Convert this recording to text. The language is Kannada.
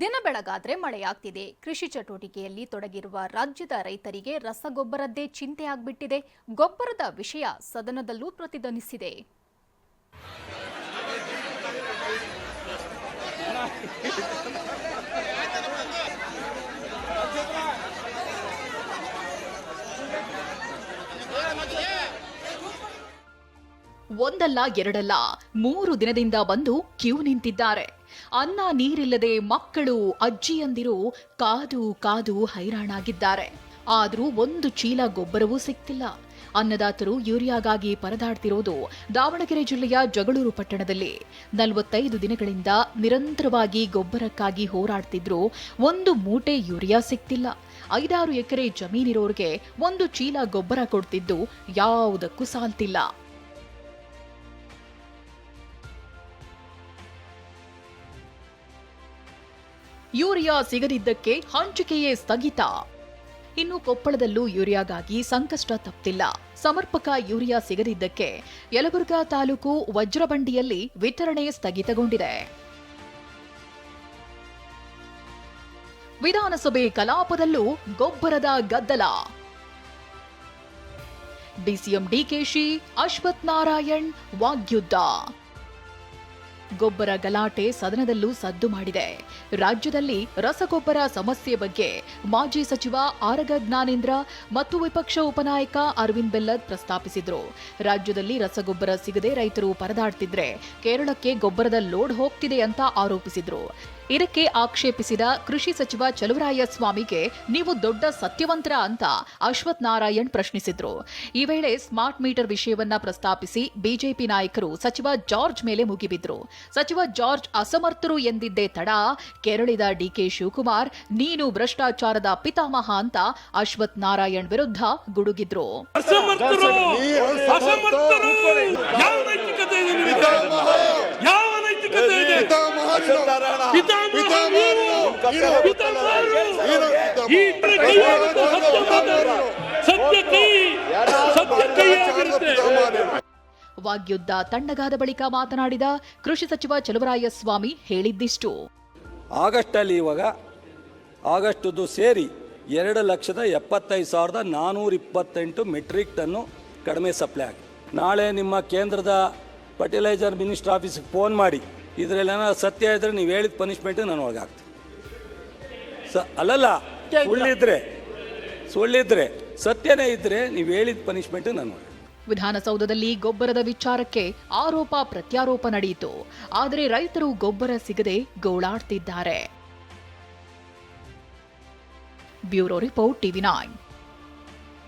ದಿನ ಬೆಳಗಾದ್ರೆ ಮಳೆಯಾಗ್ತಿದೆ. ಕೃಷಿ ಚಟುವಟಿಕೆಯಲ್ಲಿ ತೊಡಗಿರುವ ರಾಜ್ಯದ ರೈತರಿಗೆ ರಸಗೊಬ್ಬರದ್ದೇ ಚಿಂತೆ ಆಗ್ಬಿಟ್ಟಿದೆ. ಗೊಬ್ಬರದ ವಿಷಯ ಸದನದಲ್ಲೂ ಪ್ರತಿಧ್ವನಿಸಿದೆ. ಒಂದಲ್ಲ ಎರಡಲ್ಲ, ಮೂರು ದಿನದಿಂದ ಬಂದು ಕ್ಯೂ ನಿಂತಿದ್ದಾರೆ. ಅನ್ನ ನೀರಿಲ್ಲದೆ ಮಕ್ಕಳು ಅಜ್ಜಿಯಂದಿರು ಕಾದು ಕಾದು ಹೈರಾಣಾಗಿದ್ದಾರೆ. ಆದರೂ ಒಂದು ಚೀಲ ಗೊಬ್ಬರವೂ ಸಿಕ್ತಿಲ್ಲ. ಅನ್ನದಾತರು ಯೂರಿಯಾಗಾಗಿ ಪರದಾಡ್ತಿರೋದು ದಾವಣಗೆರೆ ಜಿಲ್ಲೆಯ ಜಗಳೂರು ಪಟ್ಟಣದಲ್ಲಿ. ನಲವತ್ತೈದು ದಿನಗಳಿಂದ ನಿರಂತರವಾಗಿ ಗೊಬ್ಬರಕ್ಕಾಗಿ ಹೋರಾಡ್ತಿದ್ರು ಒಂದು ಮೂಟೆ ಯೂರಿಯಾ ಸಿಕ್ತಿಲ್ಲ. ಐದಾರು ಎಕರೆ ಜಮೀನಿರೋರಿಗೆ ಒಂದು ಚೀಲ ಗೊಬ್ಬರ ಕೊಡ್ತಿದ್ದು ಯಾವುದಕ್ಕೂ ಸಾಲ್ತಿಲ್ಲ. ಯೂರಿಯಾ ಸಿಗದಿದ್ದಕ್ಕೆ ಹಂಚಿಕೆಯೇ ಸ್ಥಗಿತ. ಇನ್ನು ಕೊಪ್ಪಳದಲ್ಲೂ ಯೂರಿಯಾಗಾಗಿ ಸಂಕಷ್ಟ ತಪ್ಪಿಲ್ಲ. ಸಮರ್ಪಕ ಯೂರಿಯಾ ಸಿಗದಿದ್ದಕ್ಕೆ ಯಲಬುರ್ಗಾ ತಾಲೂಕು ವಜ್ರಬಂಡಿಯಲ್ಲಿ ವಿತರಣೆ ಸ್ಥಗಿತಗೊಂಡಿದೆ. ವಿಧಾನಸಭೆ ಕಲಾಪದಲ್ಲೂ ಗೊಬ್ಬರದ ಗದ್ದಲ. ಡಿಸಿಎಂ ಡಿಕೆಶಿ ಅಶ್ವಥ್ ನಾರಾಯಣ್ ವಾಗ್ಯುದ್ಧ. ಗೊಬ್ಬರ ಗಲಾಟೆ ಸದನದಲ್ಲೂ ಸದ್ದು ಮಾಡಿದೆ. ರಾಜ್ಯದಲ್ಲಿ ರಸಗೊಬ್ಬರ ಸಮಸ್ಯೆ ಬಗ್ಗೆ ಮಾಜಿ ಸಚಿವ ಆರಗ ಜ್ಞಾನೇಂದ್ರ ಮತ್ತು ವಿಪಕ್ಷ ಉಪನಾಯಕ ಅರವಿಂದ್ ಬೆಲ್ಲದ್ ಪ್ರಸ್ತಾಪಿಸಿದ್ರು. ರಾಜ್ಯದಲ್ಲಿ ರಸಗೊಬ್ಬರ ಸಿಗದೆ ರೈತರು ಪರದಾಡ್ತಿದ್ರೆ ಕೇರಳಕ್ಕೆ ಗೊಬ್ಬರದ ಲೋಡ್ ಹೋಗ್ತಿದೆ ಅಂತ ಆರೋಪಿಸಿದ್ರು. ಇದಕ್ಕೆ ಆಕ್ಷೇಪಿಸಿದ ಕೃಷಿ ಸಚಿವ ಚಲುವರಾಯ ಸ್ವಾಮಿಗೆ ನೀವು ದೊಡ್ಡ ಸತ್ಯವಂತರ ಅಂತ ಅಶ್ವಥ್ ನಾರಾಯಣ್ ಪ್ರಶ್ನಿಸಿದ್ರು. ಈ ವೇಳೆ ಸ್ಮಾರ್ಟ್ ಮೀಟರ್ ವಿಷಯವನ್ನ ಪ್ರಸ್ತಾಪಿಸಿ ಬಿಜೆಪಿ ನಾಯಕರು ಸಚಿವ ಜಾರ್ಜ್ ಮೇಲೆ ಮುಗಿಬಿದ್ರು. ಸಚಿವ ಜಾರ್ಜ್ ಅಸಮರ್ಥರು ಎಂದಿದ್ದೇ ತಡ. ಕೆರಳಿದ ಡಿಕೆ ಶಿವಕುಮಾರ್, ನೀನು ಭ್ರಷ್ಟಾಚಾರದ ಪಿತಾಮಹ ಅಂತ ಅಶ್ವಥ್ ನಾರಾಯಣ್ ವಿರುದ್ಧ ಗುಡುಗಿದ್ರು. ಸತ್ಯ ಕೈ ಸತ್ಯ ಕೈ ಆಗಿರುತ್ತೆ ವಾಗ್ಯುದ್ಧ ತಣ್ಣಗಾದ ಬಳಿಕ ಮಾತನಾಡಿದ ಕೃಷಿ ಸಚಿವ ಚಲುವರಾಯಸ್ವಾಮಿ ಹೇಳಿದ್ದಿಷ್ಟು. ಆಗಸ್ಟಲ್ಲಿ ಇವಾಗ ಆಗಸ್ಟದ್ದು ಸೇರಿ ಎರಡು ಲಕ್ಷದ ಎಪ್ಪತ್ತೈದು ಸಾವಿರದ ನಾನ್ನೂರ ಇಪ್ಪತ್ತೆಂಟು ಮೆಟ್ರಿಕ್ ಟನ್ನು ಕಡಿಮೆ ಸಪ್ಲೈ ಆಗಿ. ನಾಳೆ ನಿಮ್ಮ ಕೇಂದ್ರದ ಫರ್ಟಿಲೈಸರ್ ಮಿನಿಸ್ಟರ್ ಆಫೀಸಿಗೆ ಫೋನ್ ಮಾಡಿ ಇದರಲ್ಲಿ ಏನಾದ್ರು ಸತ್ಯ ಇದ್ದರೆ ನೀವು ಹೇಳಿದ ಪನಿಷ್ಮೆಂಟ್ ನಾನು ಒಳಗಾಗ್ತೀನಿ ಸ, ಅಲ್ಲಲ್ಲ, ಸುಳ್ಳಿದ್ರೆ ಸುಳ್ಳಿದ್ರೆ ಸತ್ಯನೇ ಇದ್ದರೆ ನೀವು ಹೇಳಿದ ಪನಿಷ್ಮೆಂಟ್ ನಾನು ವಿಧಾನಸೌಧದಲ್ಲಿ ಗೊಬ್ಬರದ ವಿಚಾರಕ್ಕೆ ಆರೋಪ ಪ್ರತ್ಯಾರೋಪ ನಡೆಯಿತು. ಆದರೆ ರೈತರು ಗೊಬ್ಬರ ಸಿಗದೆ ಗೋಳಾಡ್ತಿದ್ದಾರೆ. Bureau report TV nine.